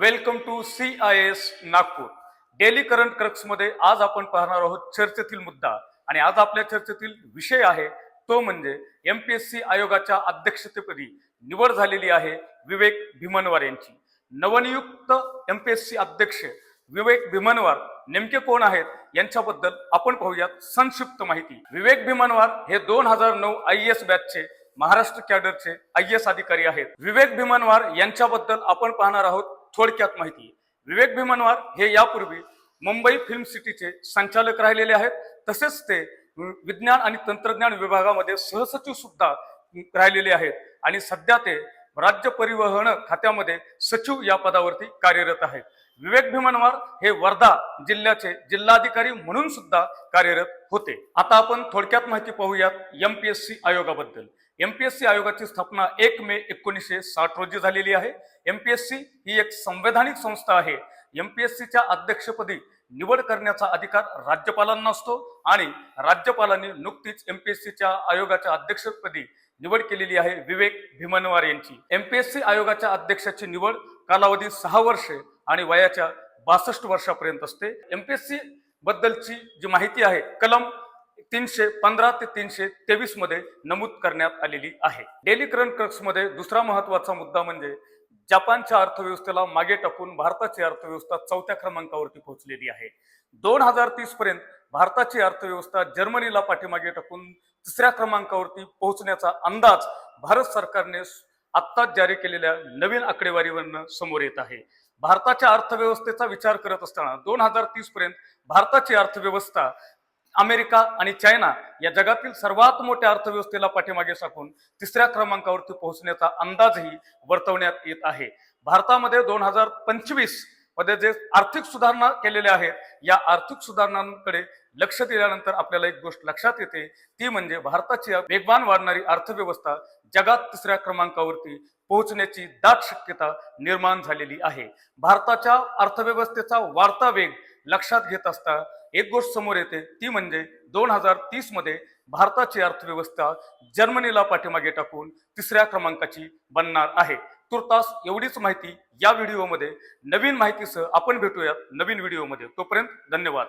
Welcome to C I S Nagpur. Daily current क्रक्समध्ये आज आपण पाहणार आहोत चर्चेतील मुद्दा. आणि आज आपल्या चर्चेतील विषय आहे तो म्हणजे एम पी एस सी आयोगाच्या अध्यक्षतेपदी निवड झालेली आहे विवेक भीमनवार यांची. नवनियुक्त एम पी एस सी अध्यक्ष विवेक भीमनवार नेमके कोण आहेत यांच्याबद्दल आपण पाहूयात संक्षिप्त माहिती. विवेक भीमनवार हे दोन हजार नऊ आय एस बॅचचे महाराष्ट्र कॅडरचे आय एस अधिकारी आहेत. विवेक भीमनवार यांच्याबद्दल आपण पाहणार आहोत थोडक्यात माहिती. विवेक भीमनवार हे यापूर्वी मुंबई फिल्म सिटीचे संचालक राहिलेले आहेत. तसेच ते विज्ञान आणि तंत्रज्ञान विभागामध्ये सहसचिव सुद्धा राहिलेले आहेत. आणि सध्या ते राज्य परिवहन खात्यामध्ये सचिव या पदावरती कार्यरत आहेत. विवेक भीमनवार हे वर्धा जिल्ह्याचे जिल्हाधिकारी म्हणून सुद्धा कार्यरत होते. आता आपण थोडक्यात माहिती पाहूयात एम पी एस सी आयोगाबद्दल. एम पी एस सी आयोगाची स्थापना एक मे एकोणीसशे साठ रोजी झालेली आहे. एम पी एस सी ही एक संवैधानिक संस्था आहे. एम पी एस सीच्या अध्यक्षपदी निवड करण्याचा अधिकार राज्यपालांना असतो आणि राज्यपालांनी नुकतीच एम पी एस सीच्या आयोगाच्या अध्यक्षपदी निवड केलेली आहे विवेक भीमनवार यांची. एम पी एस सी आयोगाच्या अध्यक्षाची निवड कालावधी सहा वर्षे आणि वयाच्या बासष्ट वर्षापर्यंत असते. एम पी एस सी बद्दलची जी माहिती आहे कलम तीनशे पंधरा ते तीनशे तेवीसमध्ये नमूद करण्यात आलेली आहे. डेली करंट क्रक्समध्ये दुसरा महत्त्वाचा मुद्दा म्हणजे जपानच्या अर्थव्यवस्थेला मागे टाकून भारताची अर्थव्यवस्था चौथ्या क्रमांकावरती पोहोचलेली आहे. दोन हजार तीस पर्यंत भारताची अर्थव्यवस्था जर्मनीला पाठीमागे टाकून तिसऱ्या क्रमांकावरती पोहोचण्याचा अंदाज भारत सरकारने आत्ताच जारी केलेल्या नवीन आकडेवारीवरनं समोर येत आहे. भारताच्या अर्थव्यवस्थेचा विचार करत असताना दोन हजार तीस पर्यंत भारताची अर्थव्यवस्था अमेरिका आणि चायना या जगातील सर्वात मोठ्या अर्थव्यवस्थेला पाठीमागे साकून तिसऱ्या क्रमांकावरती पोहोचण्याचा अंदाजही वर्तवण्यात येत आहे. भारतामध्ये दोन हजार पंचवीस मध्ये जे आर्थिक सुधारणा केलेल्या आहेत या आर्थिक सुधारणांकडे लक्ष दिल्यानंतर आपल्याला एक गोष्ट लक्षात येते. ती म्हणजे भारताची वेगवान वाढणारी अर्थव्यवस्था जगात तिसऱ्या क्रमांकावरती पोहोचण्याची दाट शक्यता निर्माण झालेली आहे. भारताच्या अर्थव्यवस्थेचा वाढता वेग लक्षात घेत असता एक गोष्ट समोर येते ती म्हणजे दोन हजार तीसमध्ये भारताची अर्थव्यवस्था जर्मनीला पाठीमागे टाकून तिसऱ्या क्रमांकाची बनणार आहे. तुर्तास एवढीच माहिती या व्हिडिओमध्ये. नवीन माहितीसह आपण भेटूयात नवीन व्हिडिओमध्ये. तोपर्यंत धन्यवाद.